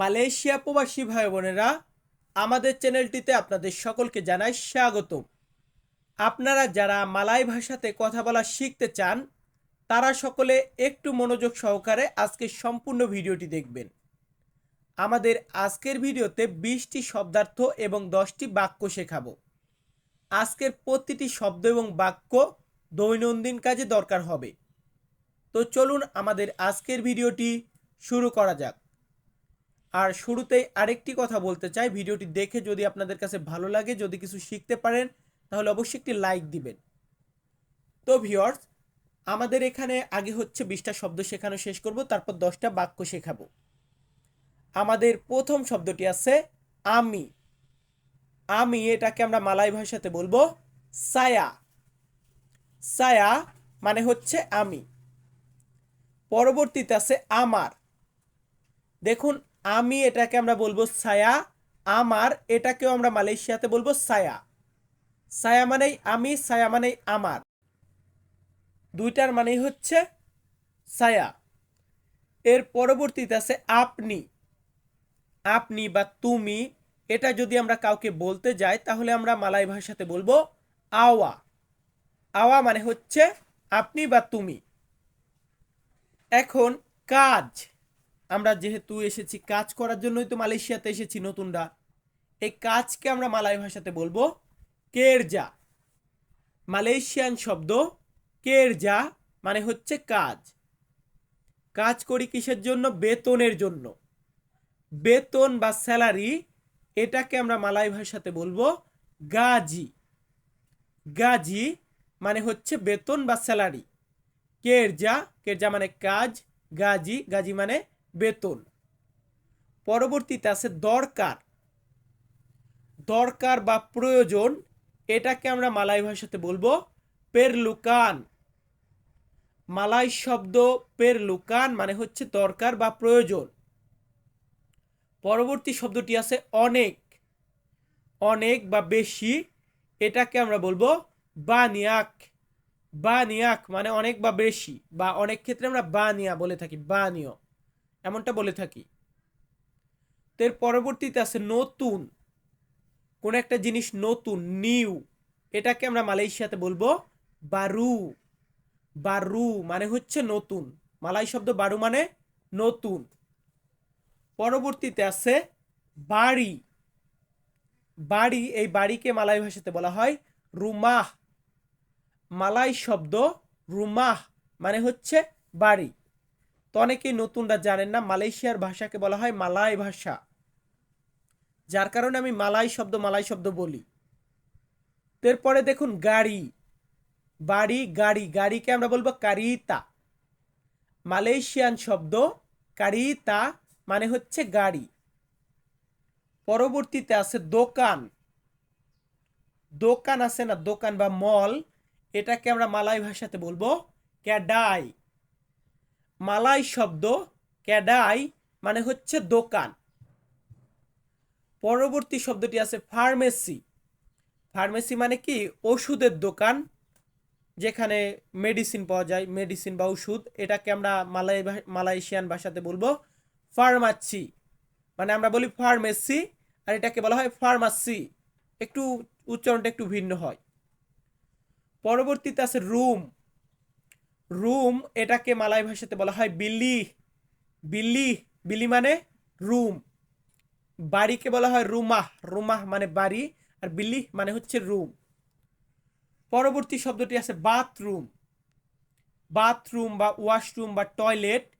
Malaysia প্রবাসী ভাই বোনেরা আমাদের চ্যানেলটিতে আপনাদের সকলকে জানাই স্বাগত আপনারা যারা মালাই ভাষাতে কথা বলা শিখতে চান, তারা সকলে একটু মনোযোগ সহকারে আজকের সম্পূর্ণ ভিডিওটি দেখবেন। আমাদের আজকের ভিডিওতে বিশটি শব্দার্থ এবং দশটি বাক্য শেখাবো। আজকের প্রতিটি শব্দ এবং বাক্য দৈনন্দিন কাজে দরকার হবে। তো চলুন আমাদের আজকের ভিডিওটি শুরু করা যাক। আর শুরুতেই আরেকটি কথা বলতে চাই। ভিডিওটি দেখে যদি আপনাদের কাছে ভালো লাগে, যদি কিছু শিখতে পারেন, তাহলে অবশ্যই একটি লাইক দিবেন। তো ভিওর্স আমাদের এখানে আগে হচ্ছে বিশটা শব্দ শেখানো শেষ করব, তারপর দশটা বাক্য শেখাবো। আমাদের প্রথম শব্দটি আছে, আমি। আমি এটাকে আমরা মালাই ভাষাতে বলব, সায়া। সায়া মানে হচ্ছে আমি। পরবর্তীতে আছে, আমার। দেখুন আমি এটাকে আমরা বলব ছায়া আমার এটাকেও আমরা মালয়েশিয়াতে বলব ছায়া ছায়া মানেই আমি ছায়া মানেই আমার। দুইটার মানেই হচ্ছে ছায়া এর পরবর্তীতে আছে আপনি। আপনি বা তুমি, এটা যদি আমরা কাউকে বলতে যাই, তাহলে আমরা মালাই ভাষাতে বলব আওয়া। আওয়া মানে হচ্ছে আপনি বা তুমি। এখন কাজ। আমরা যেহেতু এসেছি কাজ করার জন্যই তো মালয়েশিয়াতে এসেছি নতুনরা। এই কাজকে আমরা মালাই ভাষাতে বলব কেরজা। মালয়েশিয়ান শব্দ কেরজা মানে হচ্ছে কাজ। কাজ করি কিসের জন্য? বেতনের জন্য। বেতন বা স্যালারি এটাকে আমরা মালাই ভাষাতে বলব গাজি। গাজি মানে হচ্ছে বেতন বা স্যালারি। কেরজা কেরজা মানে কাজ, গাজি গাজি মানে বেতন। পরবর্তীতে আছে দরকার। দরকার বা প্রয়োজন, এটাকে আমরা মালাই ভাষাতে বলব পেরলুকান। মালাই শব্দ পেরলুকান মানে হচ্ছে দরকার বা প্রয়োজন। পরবর্তী শব্দটি আছে অনেক। অনেক বা বেশি, এটাকে আমরা বলব বানিয়াক। বানিয়াক মানে অনেক বা বেশি বা অনেক ক্ষেত্রে আমরা বানিয়া বলে থাকি বানিয় এমনটা বলে থাকি। তো এর পরবর্তীতে আছে নতুন, কোন একটা জিনিস নতুন নিউ এটাকে আমরা মালয়েশিয়াতে বলব বারু। বারু মানে হচ্ছে নতুন। মালাই শব্দ বারু মানে নতুন। পরবর্তীতে আছে বাড়ি। বাড়ি, এই বাড়িকে মালাই ভাষাতে বলা হয় রুমাহ। মালাই শব্দ রুমাহ মানে হচ্ছে বাড়ি। অনেকেই নতুনরা জানেন না, মালয়েশিয়ার ভাষাকে বলা হয় মালাই ভাষা। যার কারণে আমি মালাই শব্দ মালাই শব্দ বলি। এরপরে দেখুন, গাড়ি। বাড়ি, গাড়ি। গাড়িকে আমরা বলব কারিতা। মালয়েশিয়ান শব্দ কারিতা মানে হচ্ছে গাড়ি। পরবর্তীতে আছে দোকান। দোকান আছে না, দোকান বা মল, এটাকে আমরা মালাই ভাষাতে বলব ক্যাডাই। মালাই শব্দ, ক্যাডাই মানে হচ্ছে দোকান। পরবর্তী শব্দটি আছে ফার্মেসি। ফার্মেসি মানে কি? ওষুধের দোকান, যেখানে মেডিসিন পাওয়া যায়, মেডিসিন বা ওষুধ। এটাকে আমরা মালাই মালয়েশিয়ান ভাষাতে বলব ফার্মাসি। মানে আমরা বলি ফার্মেসি, আর এটাকে বলা হয় ফার্মাসি। একটু উচ্চারণটা একটু ভিন্ন হয়। পরবর্তীতে আছে রুম। রুম এটাকে মালাই ভাষাতে বলা হয় বিল্লি। বিল্লি বিল্লি মানে রুম। বাড়িকে বলা হয় রুমাহ। রুমাহ মানে বাড়ি আর বিল্লি মানে হচ্ছে রুম। পরবর্তী শব্দটি আছে বাথরুম। বাথরুম বা ওয়াশরুম বা টয়লেট,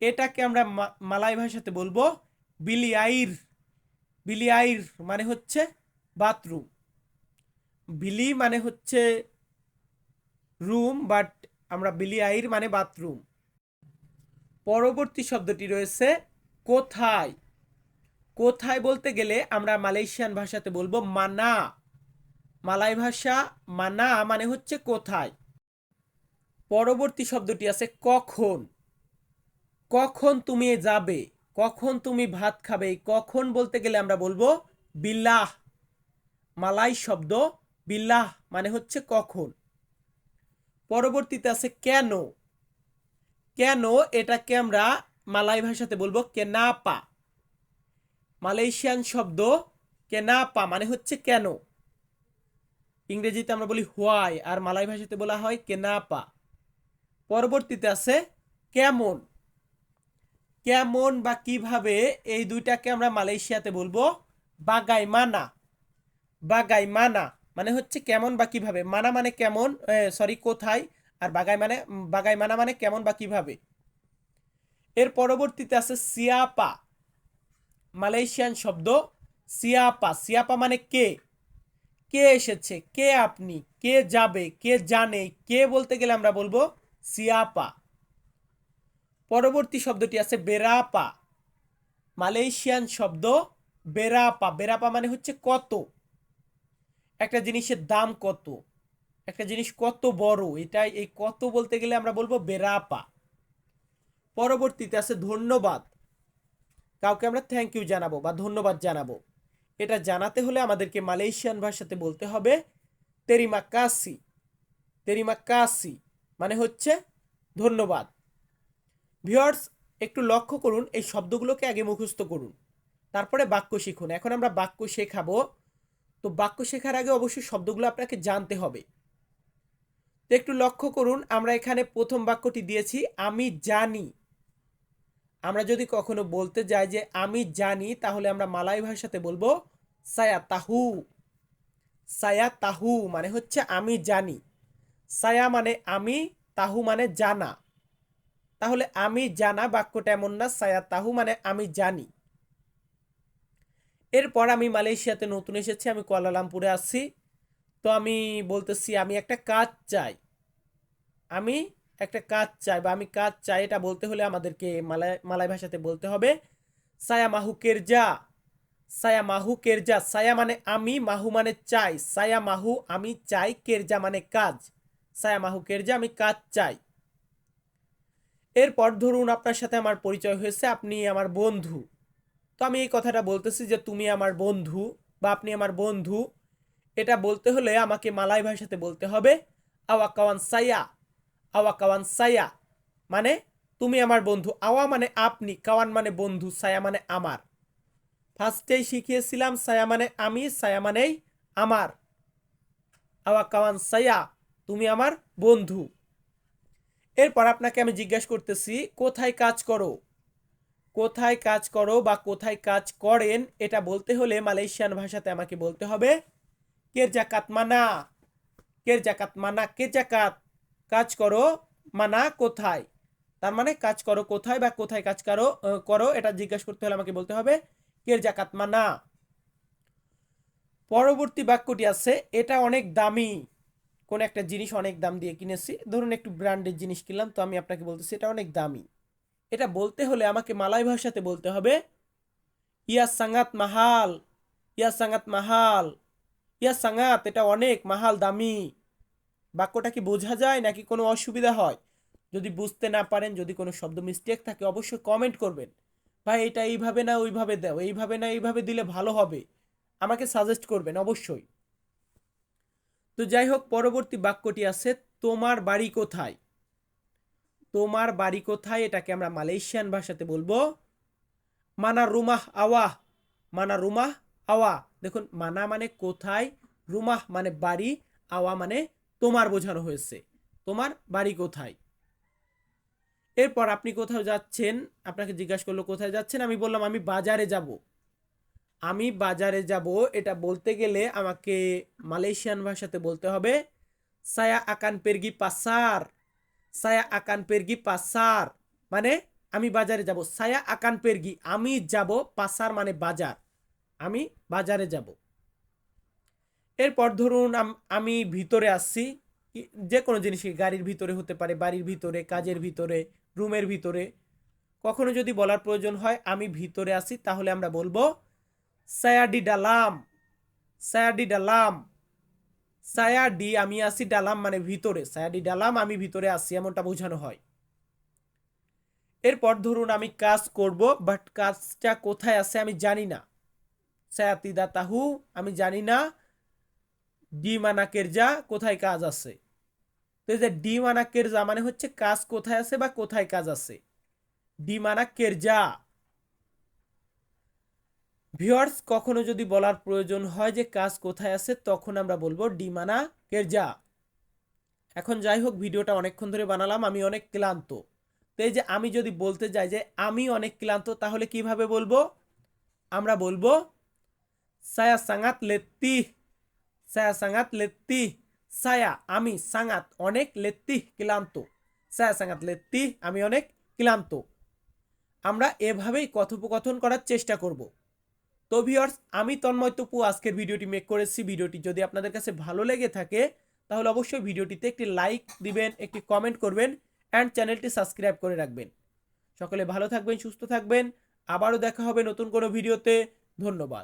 এটাকে আমরা মালাই ভাষাতে বলব বিলিয়াইর। বিলিয়াইর মানে হচ্ছে বাথরুম। বিলি মানে হচ্ছে রুম, বাট আমরা বিলিয়াইর মানে বাথরুম। পরবর্তী শব্দটি রয়েছে কোথায়? কোথায় বলতে গেলে আমরা মালয়েশিয়ান ভাষাতে বলব মানা। মালাই ভাষা মানা মানে হচ্ছে কোথায়? পরবর্তী শব্দটি আছে কখন? কখন তুমি যাবে? কখন তুমি ভাত খাবে? কখন বলতে গেলে আমরা বলব বিল্লাহ। মালাই শব্দ বিল্লাহ মানে হচ্ছে কখন। পরবর্তীতে আছে কেন? কেন এটাকে আমরা মালাই ভাষাতে বলব কেনাপা। মালয়েশিয়ান শব্দ কেনাপা মানে হচ্ছে কেন? ইংরেজিতে আমরা বলি হোয়াই আর মালাই ভাষাতে বলা হয় কেনাপা। পরবর্তীতে আছে কেমন? কেমন বা কীভাবে এই দুইটাকে আমরা মালয়েশিয়াতে বলব বাগাই মানা বাগাই মানা হচ্ছে কেমন বা কীভাবে? মানা মানে কেমন? সরি কোথায়? আর বাগাই মানে বাগাই মানা মানে কেমন বা কীভাবে? এর পরবর্তীতে আছে সিয়াপা। মালয়েশিয়ান শব্দ সিয়াপা। সিয়াপা মানে কে? কে এসেছে? কে আপনি? কে যাবে? কে জানে? কে বলতে গেলে আমরা বলব সিয়াপা। পরবর্তী শব্দটি আছে বেরাপা। মালয়েশিয়ান শব্দ বেরাপা। বেরাপা মানে হচ্ছে কত? একটা জিনিসের দাম কত? একটা জিনিস কত বড়? এটা এই কত বলতে গেলে আমরা বলব বেরাপা পরবর্তীতে আছে ধন্যবাদ। কাউকে আমরা থ্যাংক ইউ জানাব বা ধন্যবাদ জানাব। এটা জানাতে হলে আমাদেরকে মালয়েশিয়ান ভাষাতে বলতে হবে তেরিমা কাসি তেরিমা কাসি মানে হচ্ছে ধন্যবাদ। ভিওয়ার্স একটু লক্ষ্য করুন, এই শব্দগুলোকে আগে মুখস্থ করুন। তারপরে বাক্য শিখুন। এখন আমরা বাক্য শেখাবো তো বাক্য শেখার আগে অবশ্যই শব্দগুলো আপনাকে জানতে হবে। তো একটু লক্ষ্য করুন, আমরা এখানে প্রথম বাক্যটি দিয়েছি, আমি জানি। আমরা যদি কখনো বলতে যাই যে, আমি জানি, তাহলে আমরা মালাই ভাষাতে বলব সায়া তাহু সায়া তাহু মানে হচ্ছে আমি জানি। সায়া মানে আমি, তাহু মানে জানা। তাহলে আমি জানা বাক্যটা এমন না সায়া তাহু মানে আমি জানি। এরপর আমি মালয়েশিয়াতে নতুন এসেছি, আমি কুয়ালালামপুরে আসছি তো আমি বলতেছি, আমি একটা কাজ চাই। আমি একটা কাজ চাই বা আমি কাজ চাই, এটা বলতে হলে আমাদেরকে মালাই মালাই ভাষাতে বলতে হবে। সায়া মাহু কেরজা সায়া মাহু কেরজা সায়া মানে আমি, মাহু মানে চাই। সায়া মাহু, আমি চাই কেরজা মানে কাজ। সায়া মাহু কেরজা আমি কাজ চাই। এরপর ধরুন আপনার সাথে আমার পরিচয় হয়েছে, আপনি আমার বন্ধু। তো আমি এই কথাটা বলতেছি যে তুমি আমার বন্ধু বা আপনি আমার বন্ধু। এটা বলতে হলে আমাকে মালাই ভাষাতে বলতে হবে। আওয়া কাওয়ান সায়া আওয়া কাওয়ান সায়া মানে তুমি আমার বন্ধু, আওয়া মানে আপনি, কাওয়ান মানে বন্ধু সায়া মানে আমার। ফার্স্টেই শিখিয়েছিলাম সায়া মানে আমি সায়া মানেই আমার। আওয়া কাওয়ান সায়া তুমি আমার বন্ধু। এরপর আপনাকে আমি জিজ্ঞাসা করতেছি, কোথায় কাজ করো? কোথায় কাজ করো বা কোথায় কাজ করেন, এটা বলতে হলে মালয়েশিয়ান ভাষাতে আমাকে বলতে হবে। কের জাকাত মানা? কের জাকাত মানা? কে জাকাত? কাজ করো মানা কোথায়? তার মানে কাজ করো কোথায় বা কোথায় কাজ করো করো, এটা জিজ্ঞাসা করতে হলে আমাকে বলতে হবে, কের জাকাত মানা? পরবর্তী বাক্যটি আছে, এটা অনেক দামি। কোন একটা জিনিস অনেক দাম দিয়ে কিনেছি। ধরুন একটু ব্র্যান্ডের জিনিস কিনলাম, তো আমি আপনাকে বলতেছি এটা অনেক দামি। এটা বলতে হলে আমাকে মালাই ভাষাতে বলতে হবে। ইয়া সাঙ্গাত মাহাল, ইয়া সাঙ্গাত মাহাল, ইয়া সাঙ্গাত, এটা অনেক মাহাল দামি। বাক্যটা কি বোঝা যায় নাকি কোনো অসুবিধা হয়? যদি বুঝতে না পারেন, যদি কোনো শব্দ মিস্টেক থাকে, অবশ্যই কমেন্ট করবেন। ভাই, এটা এইভাবে না, ওইভাবে দাও, এইভাবে না, এইভাবে দিলে ভালো হবে। আমাকে সাজেস্ট করবেন, অবশ্যই। তো যাই হোক, পরবর্তী বাক্যটি আছে, তোমার বাড়ি কোথায়? তোমার বাড়ি কোথায়? এটাকে আমরা মালয়েশিয়ান ভাষাতে বলব মানা রুমাহ আওয়াহ মানা রুমাহ আওয়া। দেখুন, মানা মানে কোথায়, রুমাহ মানে বাড়ি, আওয়া মানে তোমার বোঝানো হয়েছে। তোমার বাড়ি কোথায়? এরপর আপনি কোথাও যাচ্ছেন, আপনাকে জিজ্ঞাসা করল, কোথায় যাচ্ছেন? আমি বললাম, আমি বাজারে যাব। আমি বাজারে যাব, এটা বলতে গেলে আমাকে মালয়েশিয়ান ভাষাতে বলতে হবে, সায়া আকান পেরগি পাসার। সায়া আকান পেরগি পাসার মানে আমি বাজারে যাব সায়া আকান পেরগি আমি যাব পাসার মানে বাজার আমি বাজারে যাব এরপর ধরুন, আমি ভিতরে আসছি। যে কোনো জিনিসই গাড়ির ভিতরে হতে পারে, বাড়ির ভিতরে, কাজের ভিতরে, রুমের ভিতরে। কখনো যদি বলার প্রয়োজন হয়, আমি ভিতরে আসি, তাহলে আমরা বলব, সায়াডি ডালাম সায়াডি ডালাম। সায়াডি আমি আসি ডালাম মানে ভিতরে সায়া ডি ডালাম, আমি ভিতরে আসি এমনটা বোঝানো হয়। এরপর ধরুন আমি কাজ করব বাট কাজটা কোথায় আছে আমি জানি না। সায়াতিদা তাহু, আমি জানি না ডি মানা কেরজা কোথায় কাজ আছে। তো এই যে ডি মানা কেরজা মানে হচ্ছে কাজ কোথায় আছে বা কোথায় কাজ আছে। ডি মানা কেরজা ভিউয়ার্স, কখনো যদি বলার প্রয়োজন হয় যে কাজ কোথায় আছে, তখন আমরা বলব ডিমানা কেরজা এখন যাই হোক, ভিডিওটা অনেকক্ষণ ধরে বানালাম, আমি অনেক ক্লান্ত। তো এই যে আমি যদি বলতে যাই যে আমি অনেক ক্লান্ত, তাহলে কীভাবে বলব? আমরা বলব, সায়া সাঙ্গাত লেত্তি, সায়া সাঙ্গাত লেত্তি, সায়া, আমি সাঙ্গাত অনেক লেত্তি ক্লান্ত। সায়া সাঙ্গাত লেত্তি, আমি অনেক ক্লান্ত। আমরা এভাবেই কথোপকথন করার চেষ্টা করব। তো ভিওর্স আমি তন্ময় তপু, আজকের ভিডিওটি মেক করেছি। ভিডিওটি যদি আপনাদের কাছে ভালো লেগে থাকে, তাহলে অবশ্যই ভিডিওটিতে একটি লাইক দিবেন, একটি কমেন্ট করবেন অ্যান্ড চ্যানেলটি সাবস্ক্রাইব করে রাখবেন। সকলে ভালো থাকবেন, সুস্থ থাকবেন। আবারও দেখা হবে নতুন কোনো ভিডিওতে। ধন্যবাদ।